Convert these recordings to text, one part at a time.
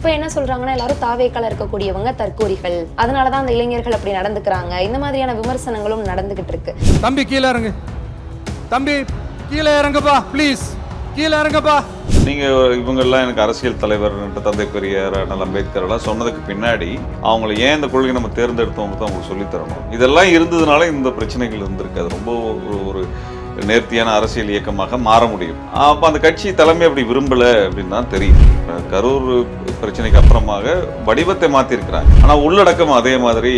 இப்போ என்ன சொல்றாங்கன்னா எல்லாரும் தாவேக்கால இருக்கக்கூடியவங்க தற்கூரிகள் அதனாலதான் அந்த இளைஞர்கள் அப்படி நடந்துக்கிறாங்க. இந்த மாதிரியான விமர்சனங்களும் நடந்துகிட்டு இருக்கு. தம்பி கீழே இறங்கு. தம்பி கீழே இறங்குப்பா ப்ளீஸ் கீழே இறங்குப்பா. நீங்க இவங்கெல்லாம் எனக்கு அரசியல் தலைவர் தந்தை பெரியார் அண்ணல் அம்பேத்கர் எல்லாம் சொன்னதுக்கு பின்னாடி அவங்கள ஏன் இந்த கொள்கை நம்ம தேர்ந்தெடுத்தவங்க தான் அவங்களுக்கு சொல்லித் தரணும் இதெல்லாம் இருந்ததுனால இந்த பிரச்சனைகள் இருந்திருக்கு. அது ரொம்ப ஒரு ஒரு நேர்த்தியான அரசியல் இயக்கமாக மாற முடியும். அப்போ அந்த கட்சி தலைமை அப்படி விரும்பல அப்படின்னு தான் தெரியும். கரூர் பிரச்சனைக்கு அப்புறமாக வடிவத்தை மாத்திருக்கிறாங்க. ஆனால் உள்ளடக்கம் அதே மாதிரி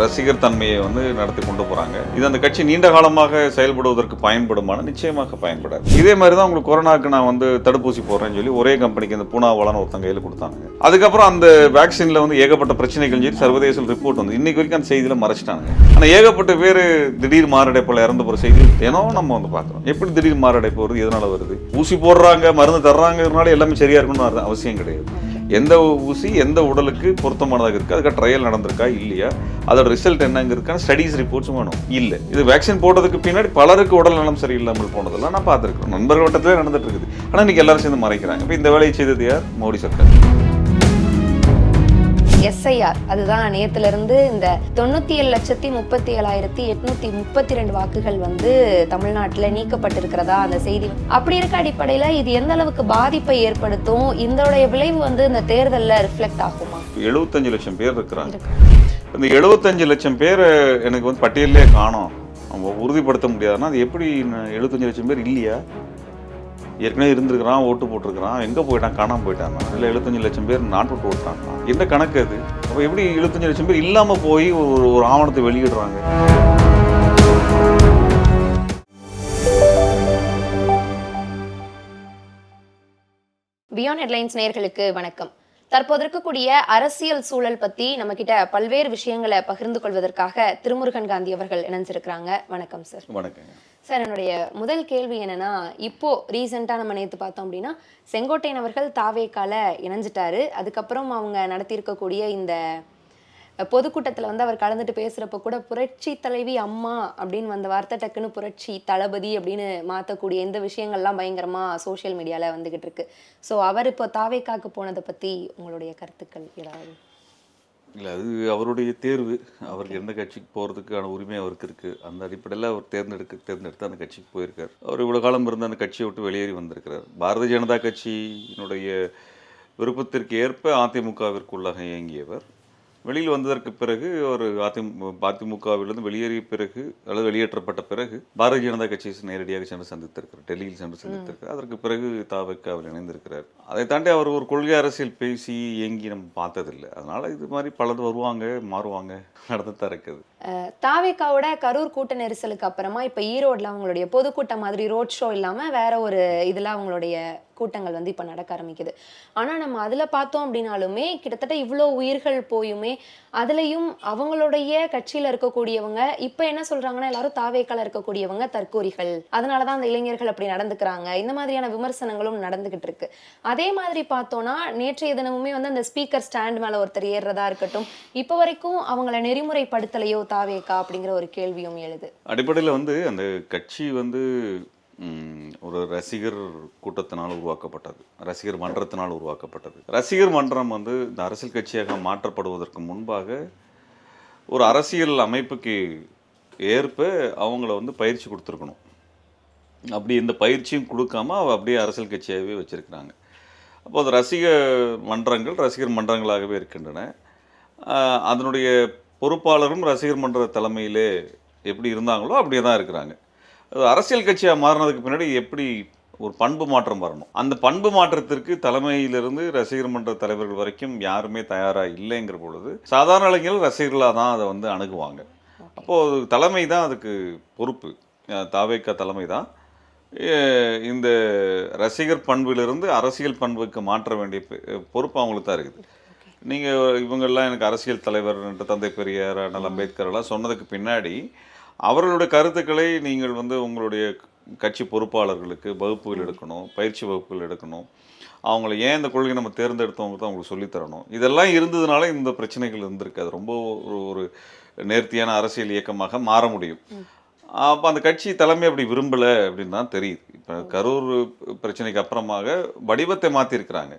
ரசிகர் தன்மையை வந்து நடத்தி கொண்டு போகிறாங்க இது அந்த கட்சி நீண்ட காலமாக செயல்படுவதற்கு பயன்படுமான? நிச்சயமாக பயன்படாது. இதே மாதிரி தான் உங்களுக்கு கொரோனாக்கு நான் வந்து தடுப்பூசி போடுறேன்னு சொல்லி ஒரே கம்பெனிக்கு இந்த பூனாவாலான்னு ஒருத்தங்க கையில் கொடுத்தாங்க. அதுக்கப்புறம் அந்த வேக்சினில் வந்து ஏகப்பட்ட பிரச்சனைகள் சொல்லி சர்வதேச ரிப்போர்ட் வந்து இன்னைக்கு வரைக்கும் அந்த செய்தியில் மறைச்சிட்டாங்க ஆனால் ஏகப்பட்ட பேர் திடீர் மாரடைப்பில் இறந்து போகிற செய்தி தினம் நம்ம வந்து பார்க்குறோம். எப்படி திடீர் மாரடைப்பு வருது? எதனால வருது? ஊசி போடுறாங்க மருந்து தர்றாங்கிறதுனால எல்லாமே சரியாக இருக்கணும்னு அவசியம் கிடையாது. எந்த ஊசி எந்த உடலுக்கு பொருத்தமானதாக இருக்குது அதுக்காக ட்ரையல் நடந்திருக்கா? இல்லையா? அதோட ரிசல்ட் என்னங்கிறதுக்கான ஸ்டடீஸ் ரிப்போர்ட்ஸும் வேணும். இல்லை. இது வேக்சின் போட்டதுக்கு பின்னாடி பலருக்கு உடல் நலம் சரியில்லாமல் போனதெல்லாம் நான் பார்த்துருக்கேன் நண்பர்கள் வட்டத்திலே நடந்துட்டு இருக்குது. ஆனால் இன்னைக்கு எல்லாரும் சேர்ந்து மறைக்கிறாங்க. இப்போ இந்த வேலையை செய்தது யார்? மோடி சர்க்கார். எஸ்ஐஆர் அதுதான் நேத்துல இருந்து இந்த தொண்ணூத்தி ஏழு லட்சத்தி முப்பத்தி ஏழாயிரத்தி எட்நூத்தி முப்பத்தி ரெண்டு வாக்குகள் வந்து தமிழ்நாட்டுல நீக்கப்பட்டிருக்கிறதா அந்த செய்தி. அப்படி இருக்க அடிப்படையில இது எந்த அளவுக்கு பாதிப்பை ஏற்படுத்தும்? இதோடைய விளைவு வந்து இந்த தேர்தல்ல ரிஃப்ளெக்ட் ஆகுமா? எழுபத்தஞ்சு லட்சம் பேர் இருக்கிறாங்க. இந்த எழுபத்தஞ்சு லட்சம் பேர் எனக்கு வந்து பட்டியலே காணோம். நம்ம உறுதிப்படுத்த முடியாதுன்னா அது எப்படி எழுபத்தஞ்சு லட்சம் பேர் இல்லையா? ஏற்கனவே இருந்திருக்கிறான் ஓட்டு போட்டிருக்கிறான். எங்கே போயிட்டான்? காணாம போயிட்டான். இல்லை எழுபத்தஞ்சு லட்சம் பேர் நாட்டு ஓட்டுறாங்க என்ன கணக்கு அது? அப்போ எப்படி எழுபத்தஞ்சு லட்சம் பேர் இல்லாமல் போய் ஒரு ஒரு ஆவணத்தை வெளியிடுறாங்க? பியாண்ட் ஹெட்லைன்ஸ் நேயர்களுக்கு வணக்கம். தற்போது இருக்கக்கூடிய அரசியல் சூழல் பத்தி நம்ம கிட்ட பல்வேறு விஷயங்களை பகிர்ந்து கொள்வதற்காக திருமுருகன் காந்தி அவர்கள் இணைஞ்சிருக்கிறாங்க. வணக்கம் சார். வணக்கங்க. சார் என்னுடைய முதல் கேள்வி என்னென்னா இப்போது ரீசெண்டாக நம்ம நேற்று பார்த்தோம் அப்படின்னா செங்கோட்டையன் அவர்கள் தாவேக்கால இணைஞ்சிட்டாரு. அதுக்கப்புறம் அவங்க நடத்தியிருக்கக்கூடிய இந்த பொதுக்கூட்டத்தில் வந்து அவர் கலந்துட்டு பேசுகிறப்ப கூட புரட்சி தலைவி அம்மா அப்படின்னு வந்த வார்த்தை டக்குன்னு புரட்சி தளபதி அப்படின்னு மாற்றக்கூடிய இந்த விஷயங்கள்லாம் பயங்கரமாக சோஷியல் மீடியாவில் வந்துக்கிட்டு இருக்கு. ஸோ அவர் இப்போ தாவேக்காக்கு போனதை பற்றி உங்களுடைய கருத்துக்கள் ஏதாவது? இல்லை அது அவருடைய தேர்வு. அவருக்கு எந்த கட்சிக்கு போகிறதுக்கான உரிமை அவருக்கு இருக்குது அந்த அடிப்படையில் அவர் தேர்ந்தெடுக்க தேர்ந்தெடுத்து அந்த கட்சிக்கு போயிருக்கார். அவர் இவ்வளோ காலம் இருந்து அந்த கட்சியை விட்டு வெளியேறி வந்திருக்கிறார். பாரதிய ஜனதா கட்சியினுடைய விருப்பத்திற்கு ஏற்ப அதிமுகவிற்குள்ளாக இயங்கியவர். வெளியில் வந்ததற்கு பிறகு ஒரு அதிமு அதிமுகவிலிருந்து வெளியேறிய பிறகு அல்லது வெளியேற்றப்பட்ட பிறகு பாரதிய ஜனதா கட்சியை நேரடியாக சென்று சந்தித்திருக்கிறார். டெல்லியில் சென்று சந்தித்திருக்கிறார். அதற்கு பிறகு தாவைக்கு அவர் இணைந்திருக்கிறார். அதை தாண்டி அவர் ஒரு கொள்கை அரசியல் பேசி இயங்கி நம்ம பார்த்ததில்லை. அதனால இது மாதிரி பலது வருவாங்க மாறுவாங்க நடந்துதான் இருக்குது. தாவேக்காவோட கரூர் கூட்ட நெரிசலுக்கு அப்புறமா இப்போ ஈரோடில் அவங்களுடைய பொதுக்கூட்டம் மாதிரி ரோட் ஷோ இல்லாமல் வேற ஒரு இதில் அவங்களுடைய கூட்டங்கள் வந்து இப்போ நடக்க ஆரம்பிக்குது. ஆனால் நம்ம அதில் பார்த்தோம் அப்படின்னாலுமே கிட்டத்தட்ட இவ்வளோ உயிர்கள் போயுமே அதுலேயும் அவங்களுடைய கட்சியில் இருக்கக்கூடியவங்க இப்போ என்ன சொல்கிறாங்கன்னா எல்லாரும் தாவேக்கால இருக்கக்கூடியவங்க தற்கூரிகள் அதனால தான் அந்த இளைஞர்கள் அப்படி நடந்துக்கிறாங்க. இந்த மாதிரியான விமர்சனங்களும் நடந்துக்கிட்டு இருக்கு. அதே மாதிரி பார்த்தோன்னா நேற்றைய தினமுமே வந்து அந்த ஸ்பீக்கர் ஸ்டாண்ட் மேலே ஒருத்தர் ஏறுறதா இருக்கட்டும் இப்போ வரைக்கும் அவங்கள நெறிமுறைப்படுத்தலையோ தாவேக்கா அப்படிங்கிற ஒரு கேள்வியும் எழுது. அடிப்படையில் வந்து அந்த கட்சி வந்து ஒரு ரசிகர் கூட்டத்தினால் உருவாக்கப்பட்டது. ரசிகர் மன்றத்தினால் உருவாக்கப்பட்டது. ரசிகர் மன்றம் வந்து இந்த அரசியல் கட்சியாக மாற்றப்படுவதற்கு முன்பாக ஒரு அரசியல் அமைப்புக்கு ஏற்ப அவங்கள வந்து பயிற்சி கொடுத்துருக்கணும். அப்படி எந்த பயிற்சியும் கொடுக்காம அவ அப்படியே அரசியல் கட்சியாகவே வச்சுருக்கிறாங்க. அப்போ அது ரசிக மன்றங்கள் ரசிகர் மன்றங்களாகவே இருக்கின்றன. அதனுடைய பொறுப்பாளரும் ரசிகர் மன்ற தலைமையிலே எப்படி இருந்தாங்களோ அப்படியே தான் இருக்கிறாங்க. அரசியல் கட்சியாக மாறினதுக்கு பின்னாடி எப்படி ஒரு பண்பு மாற்றம் வரணும்? அந்த பண்பு மாற்றத்திற்கு தலைமையிலிருந்து ரசிகர் மன்ற தலைவர்கள் வரைக்கும் யாருமே தயாராக இல்லைங்கிற பொழுது சாதாரண இளைஞர்கள் ரசிகர்களாக தான் அதை வந்து அணுகுவாங்க. அப்போது தலைமை தான் அதுக்கு பொறுப்பு. தாவேக்கா தலைமை தான். இந்த ரசிகர் பண்பிலிருந்து அரசியல் பண்புக்கு மாற்ற வேண்டிய பொறுப்பு அவங்களுக்கு தான் இருக்குது. நீங்கள் இவங்கெல்லாம் எனக்கு அரசியல் தலைவர் தந்தை பெரியார் அண்ணல் அம்பேத்கர் எல்லாம் சொன்னதுக்கு பின்னாடி அவர்களுடைய கருத்துக்களை நீங்கள் வந்து உங்களுடைய கட்சி பொறுப்பாளர்களுக்கு வகுப்புகள் எடுக்கணும் பயிற்சி வகுப்புகள் எடுக்கணும். அவங்கள ஏன் இந்த கொள்கை நம்ம தேர்ந்தெடுத்தவங்க தான் அவங்களுக்கு சொல்லித் தரணும். இதெல்லாம் இருந்ததுனால இந்த பிரச்சனைகள் இருந்திருக்கு. அது ரொம்ப ஒரு ஒரு நேர்த்தியான அரசியல் இயக்கமாக மாற முடியும். அப்போ அந்த கட்சி தலைமை அப்படி விரும்பலை அப்படின்னு தான் தெரியுது. இப்போ கரூர் பிரச்சனைக்கு அப்புறமாக வடிவத்தை மாற்றிருக்கிறாங்க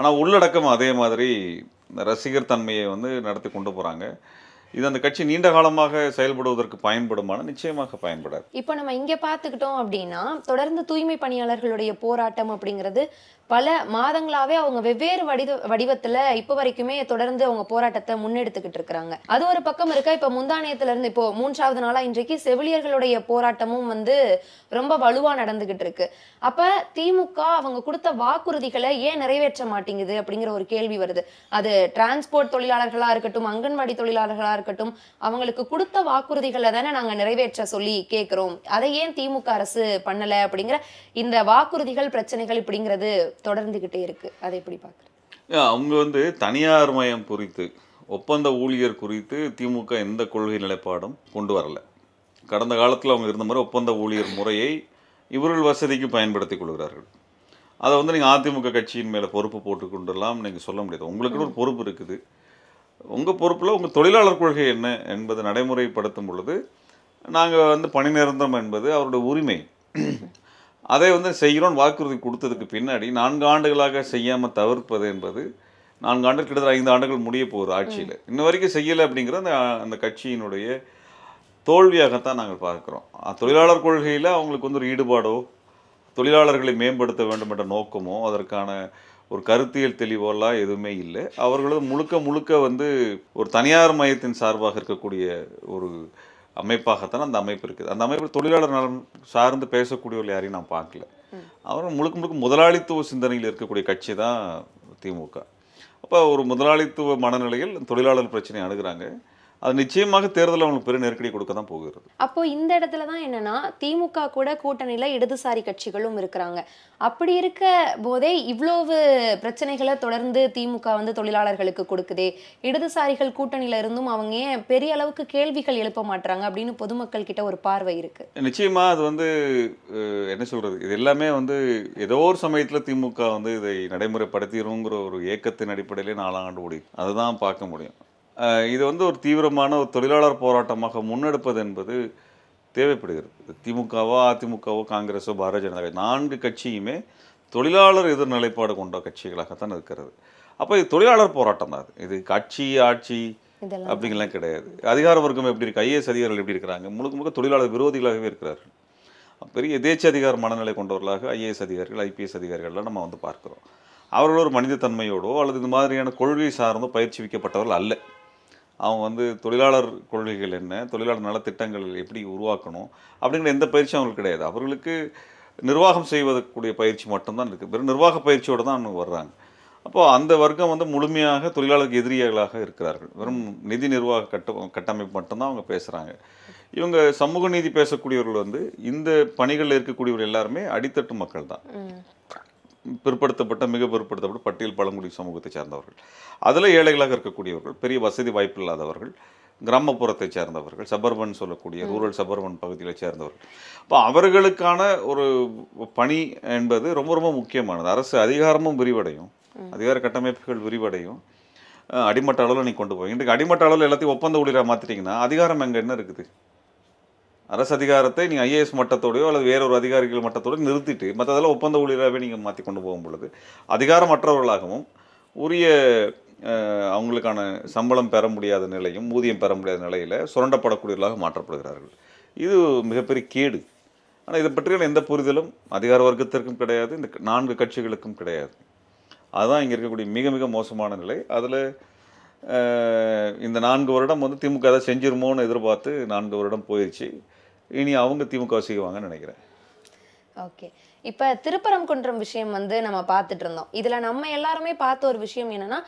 ஆனால் உள்ளடக்கம் அதே மாதிரி ரசிகர் தன்மையை வந்து நடத்தி கொண்டு போகிறாங்க இது அந்த கட்சி நீண்ட காலமாக செயல்படுவதற்கு பயன்படுமான நிச்சயமாக பயன்படாது. இப்போ நம்ம இங்கே பார்த்துக்கிட்டோம் அப்படின்னா தொடர்ந்து தூய்மை பணியாளர்களுடைய போராட்டம் அப்படிங்கிறது பல மாதங்களாவே அவங்க வெவ்வேறு வடிவ வடிவத்துல இப்போ வரைக்குமே தொடர்ந்து அவங்க போராட்டத்தை முன்னெடுத்துக்கிட்டு இருக்கிறாங்க. அது ஒரு பக்கம் இருக்க? இப்போ முந்தானியத்துல இருந்து இப்போ மூன்றாவது நாளா இன்றைக்கு செவிலியர்களுடைய போராட்டமும் வந்து ரொம்ப வலுவா நடந்துகிட்டு இருக்கு. அப்ப திமுக அவங்க கொடுத்த வாக்குறுதிகளை ஏன் நிறைவேற்ற மாட்டேங்குது அப்படிங்கிற ஒரு கேள்வி வருது. அது டிரான்ஸ்போர்ட் தொழிலாளர்களா இருக்கட்டும் அங்கன்வாடி தொழிலாளர்களா இருக்கட்டும் அவங்களுக்கு கொடுத்த வாக்குறுதிகளை தானே நாங்க நிறைவேற்ற சொல்லி கேட்கிறோம் அதை ஏன் திமுக அரசு பண்ணல அப்படிங்கிற இந்த வாக்குறுதிகள் பிரச்சனைகள் இப்படிங்கிறது தொடர்ந்துக்கிட்டே இருக்கு. அதை எப்படி பாக்குறேன் அவங்க வந்து தனியார் மயம் குறித்து ஒப்பந்த ஊழியர் குறித்து திமுக எந்த கொள்கை நிலைப்பாடும் கொண்டு வரல. கடந்த காலத்தில் அவங்க இருந்த மாதிரி ஒப்பந்த ஊழியர் முறையை இவர்கள் வசதிக்கு பயன்படுத்தி கொள்கிறார்கள். அதை வந்து நீங்கள் அதிமுக கட்சியின் மேலே பொறுப்பு போட்டுக்கொண்டெல்லாம் நீங்கள் சொல்ல முடியாது. உங்களுக்குன்னு ஒரு பொறுப்பு இருக்குது. உங்கள் பொறுப்பில் உங்கள் தொழிலாளர் கொள்கை என்ன என்பதை நடைமுறைப்படுத்தும் பொழுது நாங்கள் வந்து பணி நிரந்தரம் என்பது அவருடைய உரிமை. அதை வந்து செய்கிறோம் வாக்குறுதி கொடுத்ததுக்கு பின்னாடி நான்கு ஆண்டுகளாக செய்யாமல் தவிர்ப்பது என்பது நான்கு ஆண்டுகள் கிட்டத்தட்ட ஐந்து ஆண்டுகள் முடிய போகுது ஆட்சியில். இன்ன வரைக்கும் செய்யலை அப்படிங்கிற அந்த அந்த கட்சியினுடைய தோல்வியாகத்தான் நாங்கள் பார்க்குறோம். தொழிலாளர் கொள்கையில் அவங்களுக்கு வந்து ஒரு ஈடுபாடோ தொழிலாளர்களை மேம்படுத்த வேண்டும் என்ற நோக்கமோ அதற்கான ஒரு கருத்தியல் தெளிவோலாம் எதுவுமே இல்லை. அவர்களது முழுக்க முழுக்க வந்து ஒரு தனியார் மையத்தின் சார்பாக இருக்கக்கூடிய ஒரு அமைப்பாகத்தான் அந்த அமைப்பு இருக்குது. அந்த அமைப்பு தொழிலாளர் நலன் சார்ந்து பேசக்கூடியவர்கள் யாரையும் நான் பார்க்கல. அவர் முழுக்க முழுக்க முதலாளித்துவ சிந்தனையில் இருக்கக்கூடிய கட்சி தான் திமுக அப்போ ஒரு முதலாளித்துவ மனநிலையில் தொழிலாளர் பிரச்சனையை அணுகிறாங்க. அது நிச்சயமாக தேர்தலில் அவங்களுக்கு பெரிய நெருக்கடி கொடுக்க தான் போகிறது. அப்போ இந்த இடத்துல தான் என்னன்னா திமுக கூட கூட்டணியில இடதுசாரி கட்சிகளும் இருக்கிறாங்க. அப்படி இருக்க போதே இவ்வளவு பிரச்சனைகளை தொடர்ந்து திமுக வந்து தொழிலாளர்களுக்கு கொடுக்குதே. இடதுசாரிகள் கூட்டணியில இருந்தும் அவங்க ஏன் பெரிய அளவுக்கு கேள்விகள் எழுப்ப மாட்றாங்க அப்படின்னு பொதுமக்கள் கிட்ட ஒரு பார்வை இருக்கு. நிச்சயமா அது வந்து என்ன சொல்றது? இது எல்லாமே வந்து ஏதோ ஒரு சமயத்துல திமுக வந்து இதை நடைமுறைப்படுத்திடுங்கிற ஒரு ஏக்கத்தின் அடிப்படையிலே நாலாண்டு ஓடி அதுதான் பார்க்க முடியும். இது வந்து ஒரு தீவிரமான ஒரு தொழிலாளர் போராட்டமாக முன்னெடுப்பது என்பது தேவைப்படுகிறது. திமுகவோ அதிமுகவோ காங்கிரஸோ பாரதிய ஜனதா கட்சி, நான்கு கட்சியுமே தொழிலாளர் எதிர் நிலைப்பாடு கொண்ட கட்சிகளாகத்தான் இருக்கிறது. அப்போ இது தொழிலாளர் போராட்டம் தான். அது. இது கட்சி ஆட்சி அப்படிங்கலாம் கிடையாது. அதிகார வர்க்கம் எப்படி இருக்கு? ஐஏஎஸ் அதிகாரிகள் எப்படி இருக்கிறாங்க? முழுக்க முழுக்க தொழிலாளர் விரோதிகளாகவே இருக்கிறார்கள். பெரிய எதேச்ச அதிகார மனநிலை கொண்டவர்களாக ஐஏஎஸ் அதிகாரிகள் ஐபிஎஸ் அதிகாரிகள்லாம் நம்ம வந்து பார்க்கிறோம். அவர்கள் ஒரு மனித தன்மையோடோ அல்லது இந்த மாதிரியான கொள்கை சார்ந்தோ பயிற்சிவிக்கப்பட்டவர்கள் அல்ல. அவங்க வந்து தொழிலாளர் கொள்கைகள் என்ன தொழிலாளர் நலத்திட்டங்கள் எப்படி உருவாக்கணும் அப்படிங்கிற எந்த பயிற்சியும் அவங்களுக்கு கிடையாது. அவர்களுக்கு நிர்வாகம் செய்வதற்குரிய பயிற்சி மட்டும்தான் இருக்குது வெறும் நிர்வாக பயிற்சியோடு தான் அவங்க வர்றாங்க. அப்போது அந்த வர்க்கம் வந்து முழுமையாக தொழிலாளருக்கு எதிரிகளாக இருக்கிறார்கள். வெறும் நிதி நிர்வாக கட்ட கட்டமைப்பு மட்டும்தான் அவங்க பேசுகிறாங்க இவங்க சமூக நீதி பேசக்கூடியவர்கள் வந்து இந்த பணிகளில் இருக்கக்கூடியவர்கள் எல்லாருமே அடித்தட்டு மக்கள் தான் பிற்படுத்தப்பட்ட மிக பிற்படுத்தப்பட்ட பட்டியல் பழங்குடி சமூகத்தை சார்ந்தவர்கள். அதில் ஏழைகளாக இருக்கக்கூடியவர்கள் பெரிய வசதி வாய்ப்பு இல்லாதவர்கள் கிராமப்புறத்தை சேர்ந்தவர்கள் சபர்பன் சொல்லக்கூடிய ரூரல் சபர்பன் பகுதிகளை சேர்ந்தவர்கள். அப்போ அவர்களுக்கான ஒரு பணி என்பது ரொம்ப ரொம்ப முக்கியமானது. அரசு அதிகாரமும் விரிவடையும். அதிகார கட்டமைப்புகள் விரிவடையும். அடிமட்ட அளவில் நீ கொண்டு போய் இன்றைக்கு அடிமட்ட அளவில் எல்லாத்தையும் ஒப்பந்த ஊழியராக மாற்றிட்டீங்கன்னா அதிகாரம் அங்கே என்ன இருக்குது? அரசு அதிகாரத்தை நீங்கள் ஐஏஎஸ் மட்டத்தோடையோ அல்லது வேறொரு அதிகாரிகள் மட்டத்தோடு நிறுத்திட்டு மற்றதெல்லாம் ஒப்பந்த ஊழியராகவே நீங்கள் மாற்றி கொண்டு போகும் பொழுது அதிகாரமற்றவர்களாகவும் உரிய அவங்களுக்கான சம்பளம் பெற முடியாத நிலையும் ஊதியம் பெற முடியாத நிலையில் சுரண்டப்படக்கூடியவர்களாக மாற்றப்படுகிறார்கள். இது மிகப்பெரிய கேடு. ஆனால் இதை பற்றியான எந்த புரிதலும் அதிகார வர்க்கத்திற்கும் கிடையாது இந்த நான்கு கட்சிகளுக்கும் கிடையாது. அதுதான் இங்கே இருக்கக்கூடிய மிக மிக மோசமான நிலை. அதில் இந்த நான்கு வருடம் வந்து திமுக அதை செஞ்சிருமோன்னு எதிர்பார்த்து நான்கு வருடம் போயிடுச்சு இனி அவங்க திமுக செய்வாங்கன்னு நினைக்கிறேன். ஓகே இப்போ திருப்பரங்குன்றம் விஷயம் வந்து நம்ம பார்த்துட்டு இருந்தோம் இதில் நம்ம எல்லாருமே பார்த்த ஒரு விஷயம் என்னன்னா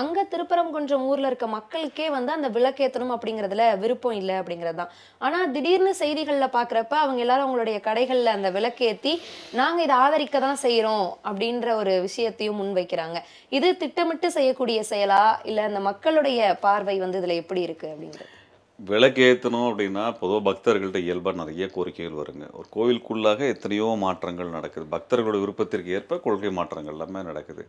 அங்கே திருப்பரங்குன்றம் ஊரில் இருக்க மக்களுக்கே வந்து அந்த விளக்கேற்றணும் அப்படிங்கிறதுல விருப்பம் இல்லை அப்படிங்கிறது தான் ஆனால் திடீர்னு செய்திகளில் பார்க்குறப்ப அவங்க எல்லாரும் அவங்களுடைய கடைகளில் அந்த விளக்கேத்தி நாங்கள் இதை ஆதரிக்க தான் செய்கிறோம் அப்படின்ற ஒரு விஷயத்தையும் முன்வைக்கிறாங்க. இது திட்டமிட்டு செய்யக்கூடிய செயலா? இல்லை அந்த மக்களுடைய பார்வை வந்து இதில் எப்படி இருக்குது அப்படிங்கிறது? விளக்கு ஏற்றணும் அப்படின்னா பொதுவாக பக்தர்கள்ட்ட இயல்பாக நிறைய கோரிக்கைகள் வருங்க. ஒரு கோவிலுக்குள்ளாக எத்தனையோ மாற்றங்கள் நடக்குது. பக்தர்களோட விருப்பத்திற்கு ஏற்ப கொள்கை மாற்றங்கள் எல்லாமே நடக்குது.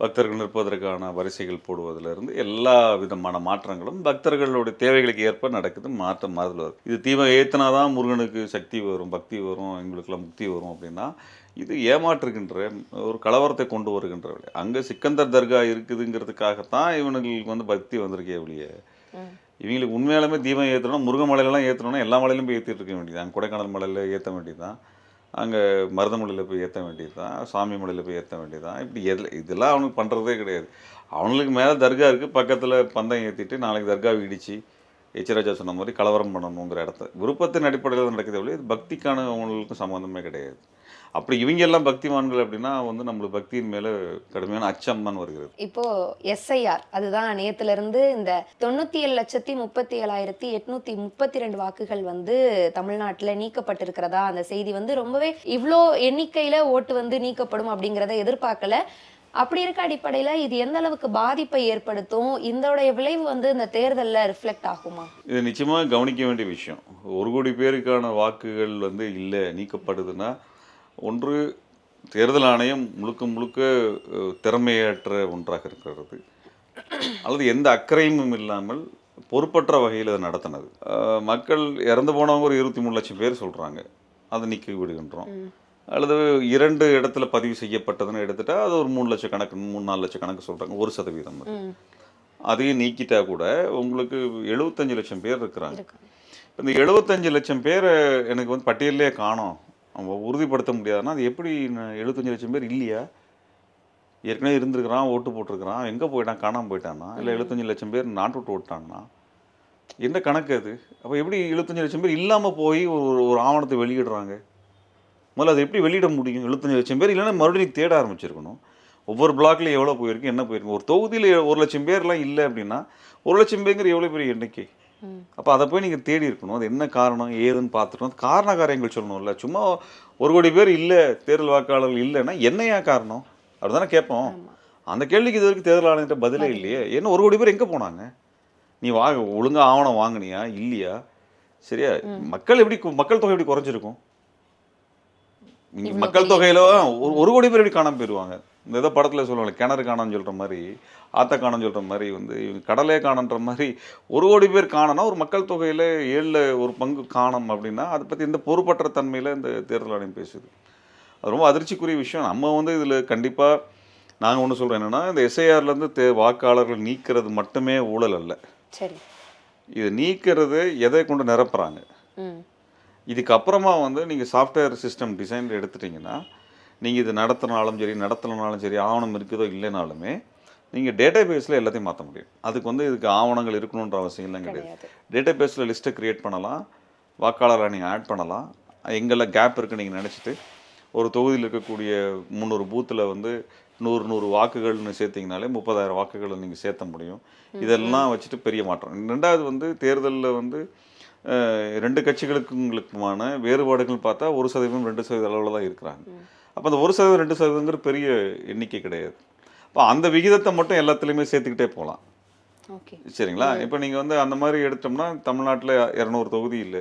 பக்தர்கள் நிற்பதற்கான வரிசைகள் போடுவதிலிருந்து எல்லா விதமான மாற்றங்களும் பக்தர்களுடைய தேவைகளுக்கு ஏற்ப நடக்குது. மாற்றம் மாறுதல் வருது. இது தீபம் ஏற்றினா தான் முருகனுக்கு சக்தி வரும் பக்தி வரும் எங்களுக்கெல்லாம் முக்தி வரும் அப்படின்னா இது ஏமாற்றுகின்ற ஒரு கலவரத்தை கொண்டு வருகின்ற அங்கே சிக்கந்தர் தர்கா இருக்குதுங்கிறதுக்காகத்தான் இவனுங்களுக்கு வந்து பக்தி வந்திருக்கே ஒழிய இவங்களுக்கு உண்மையாலுமே தீபம் ஏற்றணும் முருகமலையிலலாம் ஏற்றணும்னா எல்லா மலையிலும் போய் ஏற்றிட்டு இருக்க வேண்டியது அங்கே கொடைக்கானல் மலையில் ஏற்ற வேண்டியது தான் அங்கே மருதமலையில் போய் ஏற்ற வேண்டியது தான் சாமி மலையில் போய் ஏற்ற வேண்டியது தான் இப்படி எதில் இதெல்லாம் அவனுக்கு பண்ணுறதே கிடையாது. அவனுக்கு மேலே தர்கா இருக்குது பக்கத்தில் பந்தம் ஏற்றிட்டு நாளைக்கு தர்காவை இடித்து எச்சராஜா சொன்ன மாதிரி கலவரம் பண்ணணுங்கிற இடத்த விருப்பத்தின் அடிப்படையில் தான் நடக்குது இது பக்திக்கான அவங்களுக்கும் சம்மந்தமே கிடையாது. அப்படி இவங்க எல்லாம் பக்திமான்கள் அப்படின்னா வந்து நம்மளுக்கு பக்தியின் மேலே கடுமையான அச்சம் தான் வருகிறது. இப்போ எஸ்ஐஆர் அதுதான் நேத்துல இருந்து இந்த தொண்ணூத்தி ஏழு லட்சத்தி முப்பத்தி ஏழாயிரத்தி எட்நூத்தி முப்பத்தி ரெண்டு வாக்குகள் வந்து தமிழ்நாட்டுல நீக்கப்பட்டிருக்கிறதா? அந்த செய்தி வந்து ரொம்பவே இவ்ளோ எண்ணிக்கையில ஓட்டு வந்து நீக்கப்படும் அப்படிங்கறத எதிர்பார்க்கல. அப்படி இருக்க அடிப்படையில இது எந்த அளவுக்கு பாதிப்பை ஏற்படுத்தும்? இதோடைய விளைவு வந்து இந்த தேர்தல்ல ரிஃப்ளெக்ட் ஆகுமா? இது நிச்சயமாக கவனிக்க வேண்டிய விஷயம். ஒரு கோடி பேருக்கான வாக்குகள் வந்து இல்லை நீக்கப்படுதுன்னா ஒன்று தேர்தல் ஆணையம் முழுக்க முழுக்க திறமையற்ற ஒன்றாக இருக்கிறது. அல்லது எந்த அக்கறையும் இல்லாமல் பொறுப்பற்ற வகையில் அதை நடத்தினது. மக்கள் இறந்து போனவங்க ஒரு இருபத்தி மூணு லட்சம் பேர் சொல்கிறாங்க அதை நீக்கி விடுகின்றோம். அல்லது இரண்டு இடத்துல பதிவு செய்யப்பட்டதுன்னு எடுத்துட்டா அது ஒரு மூணு லட்சம் கணக்கு மூணு நாலு லட்சம் கணக்கு சொல்கிறாங்க ஒரு சதவீதம். அதையும் நீக்கிட்டா கூட உங்களுக்கு எழுபத்தஞ்சு லட்சம் பேர் இருக்கிறாங்க. இருக்கு. இந்த எழுபத்தஞ்சு லட்சம் பேர் எனக்கு வந்து பட்டியலே காணோம். நம்ம உறுதிப்படுத்த முடியாதுன்னா அது எப்படி எழுபத்தஞ்சு லட்சம் பேர் இல்லையா? ஏற்கனவே இருந்திருக்கிறான் ஓட்டு போட்டிருக்கிறான் எங்கே போயிட்டான் காணாமல் போயிட்டானா இல்லை எழுபத்தஞ்சு லட்சம் பேர் நாட்டு விட்டு ஓட்டான்னா என்ன கணக்கு அது? அப்போ எப்படி எழுபத்தஞ்சு லட்சம் பேர் இல்லாமல் போய் ஒரு ஒரு ஆவணத்தை வெளியிடுறாங்க? முதல்ல அதை எப்படி வெளியிட முடியும்? எழுபத்தஞ்சு லட்சம் பேர் இல்லைன்னா மறுபடியும் தேட ஆரம்பிச்சிருக்கணும். ஒவ்வொரு பிளாக்லையும் எவ்வளோ போயிருக்கு என்ன போயிருக்கு? ஒரு தொகுதியில் ஒரு லட்சம் பேர்லாம் இல்லை அப்படின்னா ஒரு லட்சம் பேருங்கிற எவ்வளோ பெரிய எண்ணிக்கை. அப்போ அதை போய் நீங்கள் தேடி இருக்கணும். அது என்ன காரணம்? ஏதுன்னு பார்த்துட்டு காரண காரியங்கள் சொல்லணும்ல. சும்மா ஒரு கோடி பேர் இல்லை தேர்தல் வாக்காளர்கள் இல்லைன்னா என்னையா காரணம்? அப்படி தானே கேட்போம் அந்த கேள்விக்கு இது வரைக்கும் தேர்தல் ஆணையத்தை பதிலே இல்லையே. என்ன ஒரு கோடி பேர் எங்கே போனாங்க? நீ வா ஒழுங்கா ஆவணம் வாங்குனியா? இல்லையா? சரியா? மக்கள் எப்படி மக்கள் தொகை எப்படி குறைஞ்சிருக்கும்? மக்கள் தொகையில ஒரு ஒரு கோடி பேர் எப்படி காணாம போயிடுவாங்க இந்த ஏதோ படத்துல சொல்லுவாங்க கிணறு காணான்னு சொல்ற மாதிரி ஆத்த காணான்னு சொல்ற மாதிரி வந்து இவங்க கடலே காணன்ற மாதிரி ஒரு கோடி பேர் காணனா ஒரு மக்கள் தொகையில ஏழுல ஒரு பங்கு காணும் அப்படின்னா அதை பத்தி இந்த பொறுப்பற்ற தன்மையில இந்த தேர்தல் ஆணையம் பேசுது. அது ரொம்ப அதிர்ச்சிக்குரிய விஷயம். நம்ம வந்து இதுல கண்டிப்பா நாங்க ஒண்ணு சொல்றோம் என்னன்னா இந்த எஸ்ஐஆர்ல இருந்து தே வாக்காளர்கள் நீக்கிறது மட்டுமே ஊழல் அல்ல. சரி. இது நீக்கிறது எதை கொண்டு நிரப்புறாங்க? இதுக்கப்புறமா வந்து நீங்கள் சாஃப்ட்வேர் சிஸ்டம் டிசைன் எடுத்துட்டிங்கன்னா நீங்கள் இது நடத்தினாலும் சரி நடத்தலைனாலும் சரி ஆவணம் இருக்குதோ இல்லைனாலுமே நீங்கள் டேட்டா பேஸில் எல்லாத்தையும் மாற்ற முடியும். அதுக்கு வந்து இதுக்கு ஆவணங்கள் இருக்கணுன்ற அவசியம்லாம் கிடையாது. கிடையாது. டேட்டா பேஸில் லிஸ்ட்டை க்ரியேட் பண்ணலாம் வாக்காளரை நீங்கள் ஆட் பண்ணலாம். எங்கெல்லாம் கேப் இருக்குன்னு நீங்கள் நினச்சிட்டு ஒரு தொகுதியில் இருக்கக்கூடிய முந்நூறு பூத்தில் வந்து நூறு நூறு வாக்குகள்னு சேர்த்திங்கனாலே முப்பதாயிரம் வாக்குகளை நீங்கள் சேர்த்த முடியும். இதெல்லாம் வச்சுட்டு பெரிய மாற்றம். ரெண்டாவது வந்து தேர்தலில் வந்து ரெண்டு கட்சிகளுக்குங்களுக்குமான வேறுபாடுகள் பார்த்தா ஒரு சதவீதம் ரெண்டு சதவீத அளவில் தான் இருக்கிறாங்க. அப்போ அந்த ஒரு சதவீதம் ரெண்டு சதவீதங்கிற பெரிய எண்ணிக்கை கிடையாது. அப்போ அந்த விகிதத்தை மட்டும் எல்லாத்துலேயுமே சேர்த்துக்கிட்டே போகலாம் ஓகே. சரிங்களா? இப்போ நீங்கள் வந்து அந்த மாதிரி எடுத்தோம்னா தமிழ்நாட்டில் இரநூறு தொகுதியில்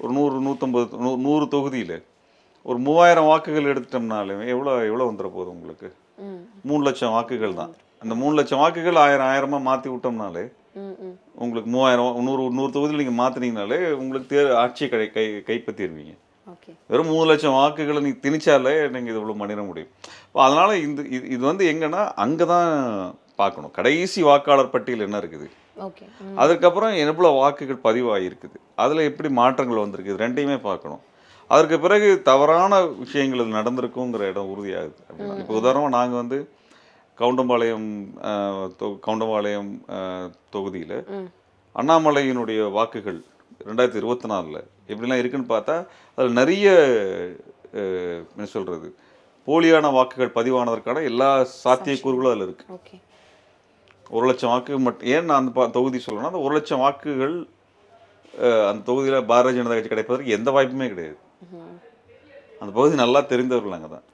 ஒரு நூறு நூற்றம்பது நூ நூறு தொகுதியில் ஒரு மூவாயிரம் வாக்குகள் எடுத்துட்டோம்னாலே எவ்வளோ எவ்வளோ வந்துட போகுது உங்களுக்கு? மூணு லட்சம் வாக்குகள் தான். அந்த மூணு லட்சம் வாக்குகள் ஆயிரம் ஆயிரமாக மாற்றி விட்டோம்னாலே உங்களுக்கு மூவாயிரம் நூறு நூறு தொகுதியில் நீங்கள் மாற்றினீங்கனாலே உங்களுக்கு தேர் ஆட்சியை கை கை கைப்பற்றிடுவீங்க வெறும் மூணு லட்சம் வாக்குகளை நீங்கள் திணிச்சாலே நீங்கள் இது இவ்வளோ பண்ணிட முடியும். இப்போ அதனால் இந்த இது இது வந்து எங்கன்னா அங்கே தான் பார்க்கணும். கடைசி வாக்காளர் பட்டியல் என்ன இருக்குது? அதுக்கப்புறம் எவ்வளோ வாக்குகள் பதிவாகிருக்குது அதில் எப்படி மாற்றங்கள் வந்திருக்கு? இது ரெண்டையுமே பார்க்கணும். அதற்கு பிறகு தவறான விஷயங்கள் நடந்திருக்குங்கிற இடம் உறுதியாகுது. இப்போ உதாரணமாக நாங்கள் வந்து கவுண்டம்பாளையம் கவுண்டம்பாளையம் தொகுதியில் அண்ணாமலையினுடைய வாக்குகள் ரெண்டாயிரத்தி இருபத்தி நாலில் எப்படிலாம் இருக்குன்னு பார்த்தா அதில் நிறைய என்ன சொல்கிறது போலியான வாக்குகள் பதிவானதற்கான எல்லா சாத்தியக்கூறுகளும் அதில் இருக்குது ஒரு லட்சம் வாக்கு மட்டும் ஏன் நான் அந்த தொகுதி சொல்லணும்னா அந்த ஒரு லட்சம் வாக்குகள் அந்த தொகுதியில் பாரதிய ஜனதா கட்சி கிடைப்பதற்கு எந்த வாய்ப்புமே கிடையாது. அந்த பகுதி நல்லா தெரிந்தவர்கள் அங்கே தான்.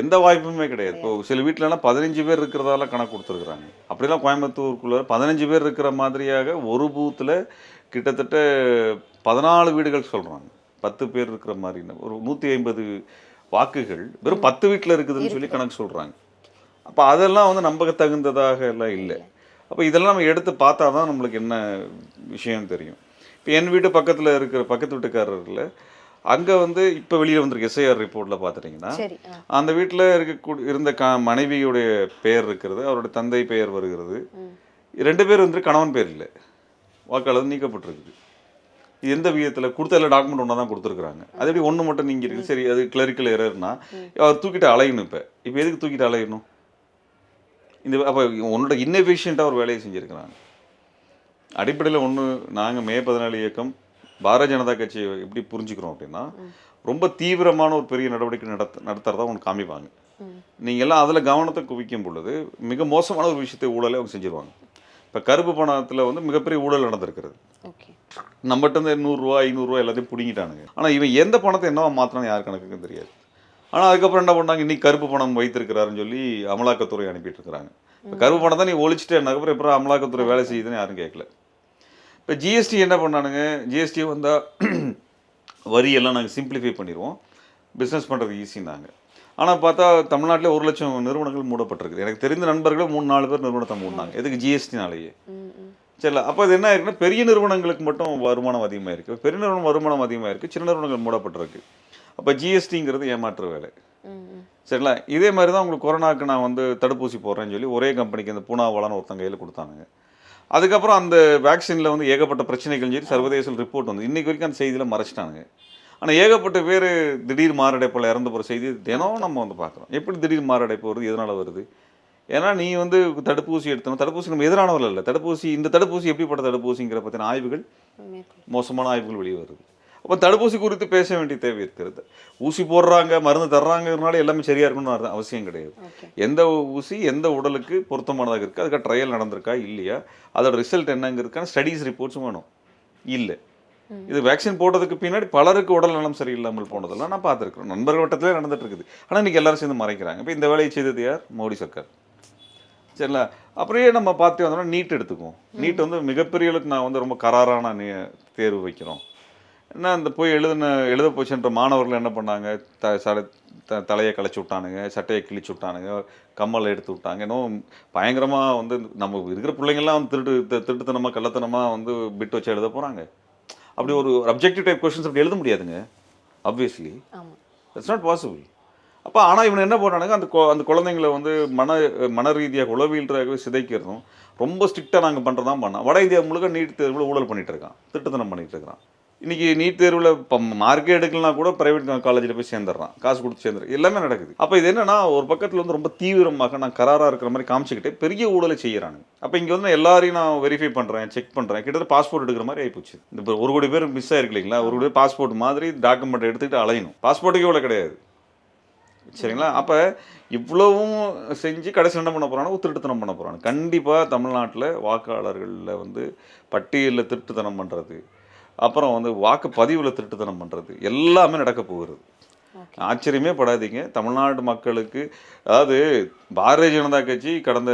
எந்த வாய்ப்புமே கிடையாது. இப்போ சில வீட்டிலலாம் பதினஞ்சு பேர் இருக்கிறதால கணக்கு கொடுத்துருக்குறாங்க. அப்படிலாம் கோயம்புத்தூருக்குள்ள பதினஞ்சு பேர் இருக்கிற மாதிரியாக ஒரு பூத்தில் கிட்டத்தட்ட பதினாலு வீடுகள் சொல்கிறாங்க பத்து பேர் இருக்கிற மாதிரி ஒரு நூற்றி ஐம்பது வாக்குகள் வெறும் பத்து வீட்டில் இருக்குதுன்னு சொல்லி கணக்கு சொல்கிறாங்க அப்போ அதெல்லாம் வந்து நம்பகத்தகுந்ததாக எல்லாம் இல்லை. அப்போ இதெல்லாம் நம்ம எடுத்து பார்த்தா தான் நம்மளுக்கு என்ன விஷயம் தெரியும். இப்போ என் வீட்டு பக்கத்தில் இருக்கிற பக்கத்து வீட்டுக்காரர்ல அங்கே வந்து இப்போ வெளியில் வந்திருக்கு எஸ்ஐஆர் ரிப்போர்ட்டில் பார்த்துட்டிங்கன்னா. அந்த வீட்டில் இருக்கக்கூடிய இருந்த க மனைவியுடைய பெயர் இருக்கிறது அவருடைய தந்தை பெயர் வருகிறது. ரெண்டு பேர் வந்து கணவன் பேர் இல்லை. வாக்காளர் நீக்கப்பட்டிருக்குது. இது எந்த விதத்தில் கொடுத்த எல்லா டாக்குமெண்ட் ஒன்றா தான் கொடுத்துருக்குறாங்க. அது எப்படி ஒன்று மட்டும் நீங்க இருக்குது சரி அது கிளரிக்கல் எரர்னா அவர் தூக்கிட்டு அலையணும் இப்போ. இப்போ எதுக்கு தூக்கிட்டு அலையணும்? இந்த அப்போ உன்னோட இன்னெஃபிஷியண்ட்டாக ஒரு வேலையை செஞ்சுருக்கிறாங்க. அடிப்படையில் ஒன்று நாங்கள் மே பதினாலு இயக்கம் பாரதிய ஜனதா கட்சியை எப்படி புரிஞ்சுக்கிறோம் அப்படின்னா ரொம்ப தீவிரமான ஒரு பெரிய நடவடிக்கை நடத்த நடத்துறதா ஒன்று காமிப்பாங்க. நீங்கள் எல்லாம் அதில் கவனத்தை குவிக்கும் பொழுது மிக மோசமான ஒரு விஷயத்தை ஊழலை அவங்க செஞ்சிருவாங்க. இப்போ கருப்பு பணத்தில் வந்து மிகப்பெரிய ஊழல் நடந்திருக்கிறது. நம்மகிட்ட இருந்து நூறுரூவா ஐநூறுரூவா எல்லாத்தையும் பிடிங்கிட்டானுங்க. ஆனால் இவன் எந்த பணத்தை என்னவா மாற்றினான்னு யார் கணக்குக்கும் தெரியாது. ஆனால் அதுக்கப்புறம் என்ன பண்ணாங்க? இன்னைக்கு கருப்பு பணம் வைத்திருக்கிறாருன்னு சொல்லி அமலாக்கத்துறை அனுப்பிட்டு இருக்கிறாங்க. இப்போ கருப்பு பணம் தான் நீ ஒழிச்சிட்டேன்னாக்கப்புறம் எப்பறம் அமலாக்கத்துறை வேலை செய்யுதுன்னு யாரும் கேட்கல. இப்போ ஜிஎஸ்டி என்ன பண்ணானுங்க? ஜிஎஸ்டி வந்தால் வரி எல்லாம் நாங்கள் சிம்பிளிஃபை பண்ணிடுவோம் பிஸ்னஸ் பண்ணுறது ஈஸின்னாங்க ஆனால் பார்த்தா தமிழ்நாட்டில் ஒரு லட்சம் நிறுவனங்கள் மூடப்பட்டிருக்குது. எனக்கு தெரிந்த நண்பர்களே மூணு நாலு பேர் நிறுவனத்தை மூடினாங்க. எதுக்கு ஜிஎஸ்டினாலேயே சரில அப்போ அது என்ன ஆயிருக்குன்னா பெரிய நிறுவனங்களுக்கு மட்டும் வருமானம் அதிகமாக இருக்குது பெரிய நிறுவனம் வருமானம் அதிகமாக இருக்குது சின்ன நிறுவனங்கள் மூடப்பட்டிருக்கு. அப்போ ஜிஎஸ்டிங்கிறது ஏமாற்று வேலை. சரிங்களா இதே மாதிரி தான் உங்களுக்கு கொரோனாக்கு நான் வந்து தடுப்பூசி போடுறேன்னு சொல்லி ஒரே கம்பெனிக்கு அந்த பூனாவாலான்னு ஒருத்தன் கையில் கொடுத்தானுங்க. அதுக்கப்புறம் அந்த வேக்சினில் வந்து ஏகப்பட்ட பிரச்சனைகள் சொல்லி சர்வதேச ரிப்போர்ட் வந்து இன்னைக்கு வரைக்கும் அந்த செய்தியில் மறைச்சிட்டானுங்க. ஆனால் ஏகப்பட்ட பேர் திடீர் மாரடைப்பில் இறந்து போகிற செய்தி தினம் நம்ம வந்து பார்க்குறோம். எப்படி திடீர் மாரடைப்பு வருது எதனால் வருது? ஏன்னா நீ வந்து தடுப்பூசி எடுத்தணும் தடுப்பூசி நம்ம எதிரானவர்கள் இல்லை தடுப்பூசி இந்த தடுப்பூசி எப்படிப்பட்ட தடுப்பூசிங்கிற பற்றின ஆய்வுகள். மோசமான ஆய்வுகள் வெளியே வருது. அப்போ தடுப்பூசி குறித்து பேச வேண்டிய தேவை இருக்கிறது. ஊசி போடுறாங்க மருந்து தர்றாங்கிறதுனால எல்லாமே சரியா இருக்கணும்னு அவசியம் கிடையாது. எந்த ஊசி எந்த உடலுக்கு பொருத்தமானதாக இருக்குது அதுக்காக ட்ரையல் நடந்திருக்கா இல்லையா அதோட ரிசல்ட் என்னங்கிறதுக்கான ஸ்டடீஸ் ரிப்போர்ட்ஸும் வேணும். இல்லை. இது வேக்சின் போட்டதுக்கு பின்னாடி பலருக்கு உடல் நலம் சரியில்லாமல் போனதெல்லாம் நான் பார்த்துருக்கேன் நண்பர்கள் வட்டத்திலே நடந்துட்டு இருக்குது ஆனால் இன்னைக்கு எல்லாரும் சேர்ந்து மறைக்கிறாங்க. இப்போ இந்த வேலையை செய்தது யார்? மோடி சர்க்கார். சரிங்களா? அப்படியே நம்ம பார்த்து வந்தோம்னா நீட் எடுத்துக்குவோம். நீட் வந்து மிகப்பெரிய அளவுக்கு நான் வந்து ரொம்ப கராரான நே- தேர்வு வைக்கிறோம். என்ன அந்த போய் எழுதின எழுத போச்சுன்ற மாணவர்கள் என்ன பண்ணாங்க? த சட த தலையை களைச்சி விட்டானுங்க சட்டையை கிழிச்சு விட்டானுங்க கம்மலை எடுத்து விட்டாங்க. இன்னும் பயங்கரமாக வந்து நம்ம இருக்கிற பிள்ளைங்கள்லாம் வந்து திருட்டு தி- திருட்டுத்தனமா கள்ளத்தனமாக வந்து பிட் வச்சு எழுத போகிறாங்க அப்படி ஒரு அப்ஜெக்டிவ் டைப் கொஸ்டின்ஸ் அப்படி எழுத முடியாதுங்க ஆப்வியஸ்லி ஆமா. இட்ஸ் நாட் பாசிபிள் அப்போ ஆனால் இவன் என்ன பண்ணுறானுங்க அந்த கொ- அந்த குழந்தைங்களை வந்து மன மன ரீதியாக உளவியல் சிதைக்கிறதும் ரொம்ப ஸ்ட்ரிக்டாக நாங்கள் பண்ணுறதான் பண்ணோம் வட இந்தியா முழுக்க நீட் தேர்வில் ஊழல் பண்ணிட்டு இருக்கான் திட்டத்தனம் பண்ணிட்டு இருக்கான் இன்றைக்கி நீட் தேர்வில் இப்போ மார்க்கே எடுக்கலனா கூட ப்ரைவேட் காலேஜில் போய் சேர்ந்துடுறான். காசு கொடுத்து சேர்ந்துரு. எல்லாமே நடக்குது. அப்போ இது என்னென்னா ஒரு பக்கத்தில் வந்து ரொம்ப தீவிரமாக நான் கராராக இருக்கிற மாதிரி காமிச்சிக்கிட்டே பெரிய ஊழலை செய்கிறானுங்க அப்போ இங்கே வந்து நான் எல்லாரையும் நான் வெரிஃபை பண்ணுறேன் செக் பண்ணுறேன் கிட்டத்தட்ட பாஸ்போர்ட் எடுக்கிற மாதிரி ஆயிப்போச்சு. இந்த இப்போ ஒரு கோடி பேர் மிஸ் ஆயிருக்கு இல்லைங்களா ஒரு கோடி பாஸ்போர்ட் மாதிரி டாக்குமெண்ட் எடுத்துக்கிட்டு அலையணும். பாஸ்போர்ட்டுக்கு இவ்வளோ கிடையாது. சரிங்களா? அப்போ இவ்வளவும் செஞ்சு கடைசி என்ன பண்ண போகிறாங்க திருட்டுத்தனம் பண்ண போகிறாங்க கண்டிப்பாக தமிழ்நாட்டில் வாக்காளர்களில் வந்து பட்டியலில் திருட்டுத்தனம் பண்ணுறது அப்புறம் வந்து வாக்கு பதிவில் திருட்டுத்தனம் பண்ணுறது எல்லாமே நடக்க போகிறது. ஆச்சரியமே படாதீங்க. தமிழ்நாடு மக்களுக்கு அதாவது பாரதிய ஜனதா கட்சி கடந்த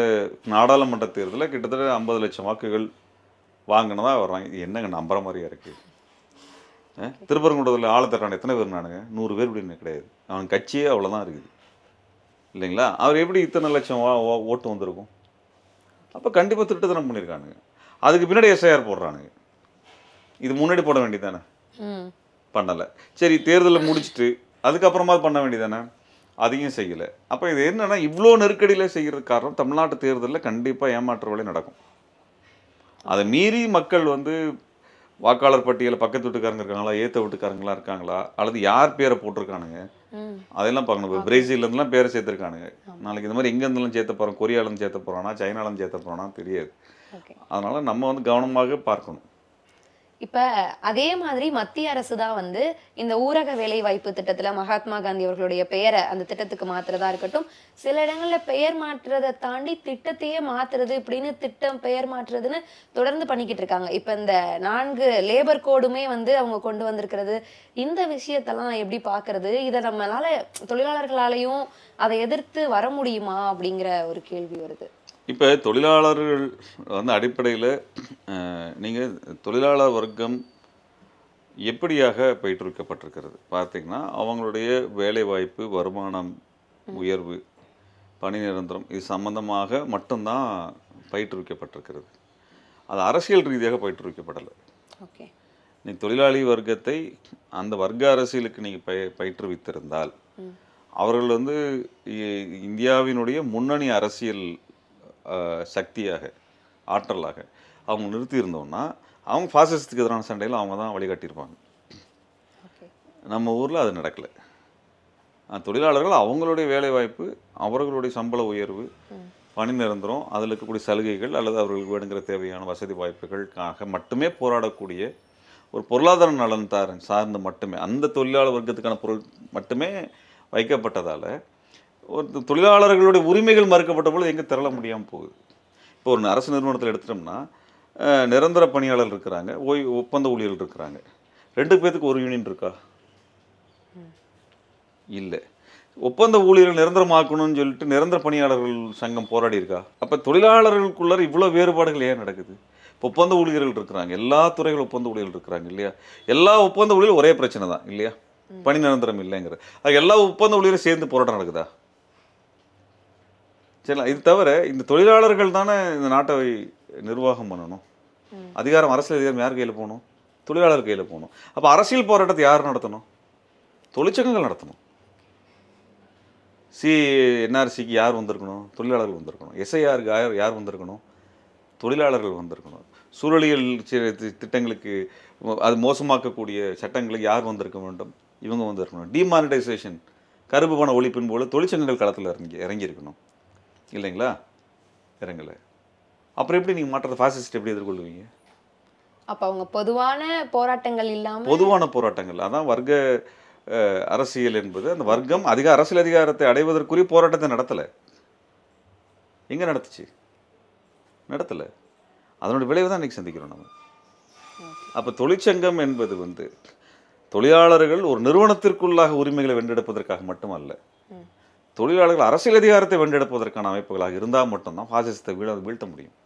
நாடாளுமன்ற தேர்தலில் கிட்டத்தட்ட ஐம்பது லட்சம் வாக்குகள் வாங்கினதா வர்றாங்க. இது என்னங்க நம்புற மாதிரியா இருக்கு? அஹ், திருப்பரங்குன்றத்தில் ஆழத்தட்டான எத்தனை பேர் நானுங்க நூறு பேர் இப்படின்னு கிடையாது. அவன் கட்சியே அவ்வளோதான் இருக்குது. இல்லைங்களா? அவர் எப்படி இத்தனை லட்சம் ஓட்டு வந்திருக்கும்? அப்போ கண்டிப்பாக திருட்டுத்தனம் பண்ணியிருக்கானுங்க அதுக்கு பின்னாடி எஸ்ஐஆர் போடுறானுங்க. இது முன்னாடி போட வேண்டியதானே பண்ணலை. சரி தேர்தலை முடிச்சிட்டு அதுக்கப்புறமா பண்ண வேண்டியதானே அதையும் செய்யலை. அப்போ இது என்னன்னா இவ்வளோ நெருக்கடியில் செய்கிறதுக்கு காரணம் தமிழ்நாட்டு தேர்தலில் கண்டிப்பாக ஏமாற்று வேலை நடக்கும். அதை மீறி மக்கள் வந்து வாக்காளர் பட்டியலில் பக்கத்து வீட்டுக்காரங்க இருக்காங்களா ஏத்த வீட்டுக்காரங்களா இருக்காங்களா அல்லது யார் பேரை போட்டிருக்கானுங்க? அதெல்லாம் பார்க்கணும். இப்போ பிரேசில்லேருந்துலாம் பேரை சேர்த்துருக்கானுங்க. நாளைக்கு இந்த மாதிரி எங்கே இருந்தெல்லாம் சேர்த்த போகிறோம் கொரியாலேருந்து சேர்த்த போகிறானா சைனாலேருந்து சேர்த்த போகிறானா தெரியாது. அதனால் நம்ம வந்து கவனமாக பார்க்கணும். இப்போ அதே மாதிரி மத்திய அரசு தான் வந்து இந்த ஊரக வேலை வாய்ப்பு திட்டத்தில் மகாத்மா காந்தி அவர்களுடைய பெயரை அந்த திட்டத்துக்கு மாத்துறதா இருக்கட்டும் சில இடங்களில் பெயர் மாற்றுறதை தாண்டி திட்டத்தையே மாத்துறது இப்படின்னு திட்டம் பெயர் மாற்றுறதுன்னு தொடர்ந்து பண்ணிக்கிட்டு இருக்காங்க. இப்போ இந்த நான்கு லேபர் கோடுமே வந்து அவங்க கொண்டு வந்திருக்கிறது. இந்த விஷயத்தெல்லாம் எப்படி பார்க்கறது இதை நம்மளால தொழிலாளர்களாலையும் அதை எதிர்த்து வர முடியுமா அப்படிங்கிற ஒரு கேள்வி வருது. இப்போ தொழிலாளர்கள் வந்து அடிப்படையில் நீங்கள் தொழிலாளர் வர்க்கம் எப்படியாக பயிற்றுவிக்கப்பட்டிருக்கிறது? பார்த்தீங்கன்னா அவங்களுடைய வேலைவாய்ப்பு வருமானம் உயர்வு பணி நிரந்தரம் இது சம்பந்தமாக மட்டும்தான் பயிற்றுவிக்கப்பட்டிருக்கிறது. அது அரசியல் ரீதியாக பயிற்றுவிக்கப்படலை. ஓகே. நீ தொழிலாளி வர்க்கத்தை அந்த வர்க்க அரசியலுக்கு நீங்கள் பய பயிற்றுவித்திருந்தால் அவர்கள் வந்து இந்தியாவினுடைய முன்னணி அரசியல் சக்தியாக ஆற்றலாக அவங்க நிறுத்தியிருந்தோம்னா அவங்க ஃபாசிசத்துக்கு எதிரான சண்டையில் அவங்க தான் வழிகாட்டியிருப்பாங்க. நம்ம ஊரில் அது நடக்கலை. தொழிலாளர்கள் அவங்களுடைய வேலைவாய்ப்பு அவர்களுடைய சம்பள உயர்வு பணி நிரந்தரம் அதில் இருக்கக்கூடிய சலுகைகள் அல்லது அவர்களுக்கு வேணுங்கிற தேவையான வசதி வாய்ப்புகளுக்காக மட்டுமே போராடக்கூடிய ஒரு பொருளாதார நலன் சார்ந்து மட்டுமே அந்த தொழிலாளர் வர்க்கத்துக்கான பொருள் மட்டுமே வைக்கப்பட்டதால் ஒரு தொழிலாளர்களுடைய உரிமைகள் மறுக்கப்பட்ட பொழுது எங்கே திரள முடியாமல் போகுது. இப்போ ஒரு அரசு நிறுவனத்தில் எடுத்துட்டோம்னா நிரந்தர பணியாளர் இருக்கிறாங்க ஓய்வு ஒப்பந்த ஊழியர்கள் இருக்கிறாங்க. ரெண்டு பேர்த்துக்கு ஒரு யூனியன் இருக்கா? இல்லை. ஒப்பந்த ஊழியர்கள் நிரந்தரமாக்கணும்னு சொல்லிட்டு நிரந்தர பணியாளர்கள் சங்கம் போராடி இருக்கா? அப்போ தொழிலாளர்களுக்குள்ள இவ்வளோ வேறுபாடுகள் ஏன் நடக்குது? இப்போ ஒப்பந்த ஊழியர்கள் இருக்கிறாங்க எல்லா துறைகள் ஒப்பந்த ஊழியர்கள் இருக்கிறாங்க இல்லையா? எல்லா ஒப்பந்த ஊழியர்களும் ஒரே பிரச்சனை தான் இல்லையா? பணி நிரந்தரம் இல்லைங்கிற. அது எல்லா ஒப்பந்த ஊழியரும் சேர்ந்து போராட்டம் நடக்குதா? சரிங்களா? இது தவிர இந்த தொழிலாளர்கள் தானே இந்த நாட்டை நிர்வாகம் பண்ணணும். அதிகாரம் அரசியல் அதிகாரம் யார் கையில் போகணும்? தொழிலாளர் கையில் போகணும். அப்போ அரசியல் போராட்டத்தை யார் நடத்தணும்? தொழிற்சங்கங்கள் நடத்தணும். சி என்ஆர்சிக்கு யார் வந்திருக்கணும்? தொழிலாளர்கள் வந்திருக்கணும். எஸ்ஐஆருக்கு யார் யார் வந்திருக்கணும்? தொழிலாளர்கள் வந்திருக்கணும். சூழலியல் திட்டங்களுக்கு அது மோசமாக்கக்கூடிய சட்டங்களுக்கு யார் வந்திருக்க வேண்டும்? இவங்க வந்திருக்கணும். டிமானிட்டைசேஷன் கருப்பு பண ஒழிப்பின் போல தொழிற்சங்கங்கள் களத்தில் இறங்கி இறங்கியிருக்கணும். இல்லைங்களா? இறங்கலை. அப்புறம் எப்படி நீங்கள் மாற்றத்தை ஃபாசிஸ்ட் எப்படி எதிர்கொள்வீங்க? அப்ப அவங்க பொதுவான போராட்டங்கள் இல்லாம பொதுவான போராட்டங்கள். அதான் வர்க்க அரசியல் என்பது. அந்த வர்க்கம் அதிக அரசியல் அதிகாரத்தை அடைவதற்குரிய போராட்டத்தை நடத்தலை. எங்கே நடத்துச்சு? நடத்தலை. அதனுடைய விளைவு தான் இன்றைக்கி சந்திக்கிறோம் நம்ம. அப்போ தொழிற்சங்கம் என்பது வந்து தொழிலாளர்கள் ஒரு நிறுவனத்திற்குள்ளாக உரிமைகளை வென்றெடுப்பதற்காக மட்டுமல்ல. தொழிலாளர்கள் அரசியல் அதிகாரத்தை வென்றெடுப்பதற்கான அமைப்புகளாக இருந்தால் மட்டும்தான் பாசிசத்தை வீழ வீழ்த்த முடியும்.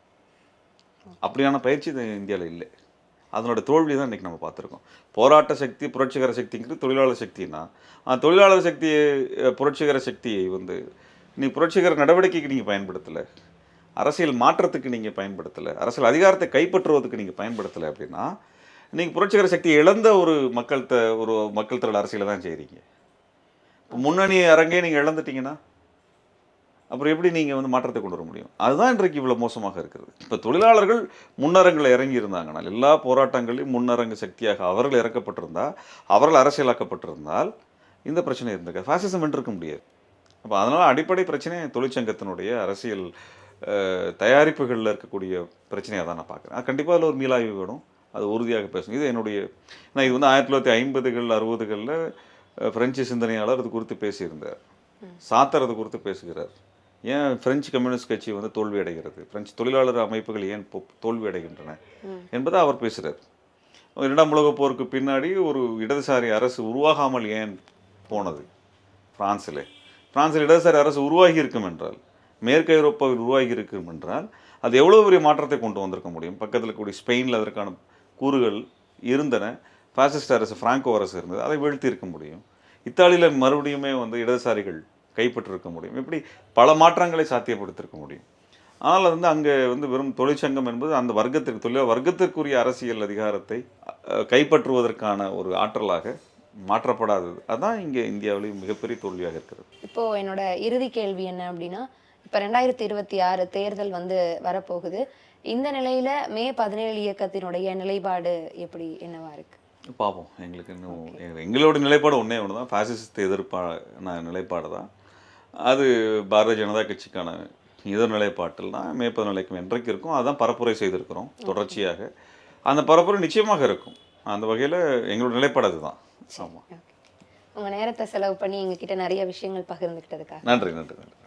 அப்படியான பயிற்சி இந்தியாவில் இல்லை. அதனோட தோல்வி தான் இன்றைக்கி நம்ம பார்த்துருக்கோம். போராட்ட சக்தி புரட்சிகர சக்திங்கிறது தொழிலாளர் சக்தின்னா தொழிலாளர் சக்தியை புரட்சிகர சக்தியை வந்து நீ புரட்சிகர நடவடிக்கைக்கு நீங்கள் பயன்படுத்தலை. அரசியல் மாற்றத்துக்கு நீங்கள் பயன்படுத்தலை. அரசியல் அதிகாரத்தை கைப்பற்றுவதற்கு நீங்கள் பயன்படுத்தலை அப்படின்னா நீங்கள் புரட்சிகர சக்தியை இழந்த ஒரு மக்கள் த ஒரு மக்கள் திரள் அரசியலை தான் செய்கிறீங்க முன்னணி அரங்கே நீங்கள் இழந்துட்டீங்கன்னா அப்புறம் எப்படி நீங்கள் வந்து மாற்றத்தை கொண்டு வர முடியும்? அதுதான் இன்றைக்கு இவ்வளோ மோசமாக இருக்கிறது. இப்போ தொழிலாளர்கள் முன்னரங்கில் இறங்கி இருந்தாங்கனால் எல்லா போராட்டங்களையும் முன்னரங்கு சக்தியாக அவர்கள் இறக்கப்பட்டிருந்தால் அவர்கள் அரசியலாக்கப்பட்டிருந்தால் இந்த பிரச்சனை இருந்திருக்காது. ஃபாசிசம் வென்றிருக்க முடியாது. அப்போ அதனால் அடிப்படை பிரச்சனை தொழிற்சங்கத்தினுடைய அரசியல் தயாரிப்புகளில் இருக்கக்கூடிய பிரச்சனையாக தான் நான் பார்க்குறேன். கண்டிப்பாக அதில் ஒரு மீளாய்வு வேணும். அது உறுதியாக பேசணும். இது என்னுடைய நான் இது வந்து ஆயிரத்தி தொள்ளாயிரத்தி ஐம்பதுகள் அறுபதுகளில் பிரெஞ்சு சிந்தனையாளர் அது குறித்து பேசியிருந்தார். சாத்தர் அது குறித்து பேசுகிறார். ஏன் பிரெஞ்சு கம்யூனிஸ்ட் கட்சி வந்து தோல்வி அடைகிறது? பிரெஞ்சு தொழிலாளர் அமைப்புகள் ஏன் தோல்வி அடைகின்றன? என்பதை அவர் பேசுகிறார் இரண்டாம் உலகப் போருக்கு பின்னாடி ஒரு இடதுசாரி அரசு உருவாகாமல் ஏன் போனது? பிரான்சிலே. பிரான்சில் இடதுசாரி அரசு உருவாகி இருக்கும் என்றால் மேற்கு ஐரோப்பாவில் உருவாகி இருக்கும் என்றால் அது எவ்வளோ பெரிய மாற்றத்தை கொண்டு வந்திருக்க முடியும்? பக்கத்தில் கூடிய ஸ்பெயினில் அதற்கான கூறுகள் இருந்தன. ஃபாசிஸ்ட் அரசு பிராங்கோ அரசு இருந்தது அதை வீழ்த்தி இருக்க முடியும். இத்தாலியில் மறுபடியுமே வந்து இடதுசாரிகள் கைப்பற்றிருக்க முடியும். இப்படி பல மாற்றங்களை சாத்தியப்படுத்திருக்க முடியும். ஆனால் வந்து அங்கே வந்து வெறும் தொழிற்சங்கம் என்பது அந்த வர்க்கத்திற்கு தொழில் வர்க்கத்திற்குரிய அரசியல் அதிகாரத்தை கைப்பற்றுவதற்கான ஒரு ஆற்றலாக மாற்றப்படாதது. அதான் இங்கே இந்தியாவிலேயும் மிகப்பெரிய தோல்வியாக இருக்கிறது. இப்போது என்னோட இறுதி கேள்வி என்ன அப்படின்னா இப்போ ரெண்டாயிரத்தி இருபத்தி ஆறு தேர்தல் வந்து வரப்போகுது. இந்த நிலையில் மே பதினேழு இயக்கத்தினுடைய நிலைப்பாடு எப்படி என்னவா இருக்கு? பார்ப்போம் எங்களுக்கு இன்னும் எங்க- எங்களோட நிலைப்பாடு ஒன்றே ஒன்று தான். ஃபாசிஸ்ட் எதிர்ப்பான நிலைப்பாடு தான். அது பாரதிய ஜனதா கட்சிக்கான இதர் நிலைப்பாட்டில் தான் மே பதினாலைக்கும் என்றைக்கு இருக்கும். அதான் பரப்புரை செய்திருக்கிறோம் தொடர்ச்சியாக. அந்த பரப்புரை நிச்சயமாக இருக்கும். அந்த வகையில் எங்களோட நிலைப்பாடு அதுதான். ஆமாம் உங்க நேரத்தை செலவு பண்ணி எங்ககிட்ட நிறைய விஷயங்கள் பகிர்ந்துக்கிட்டதுக்காக நன்றி நன்றி நன்றி.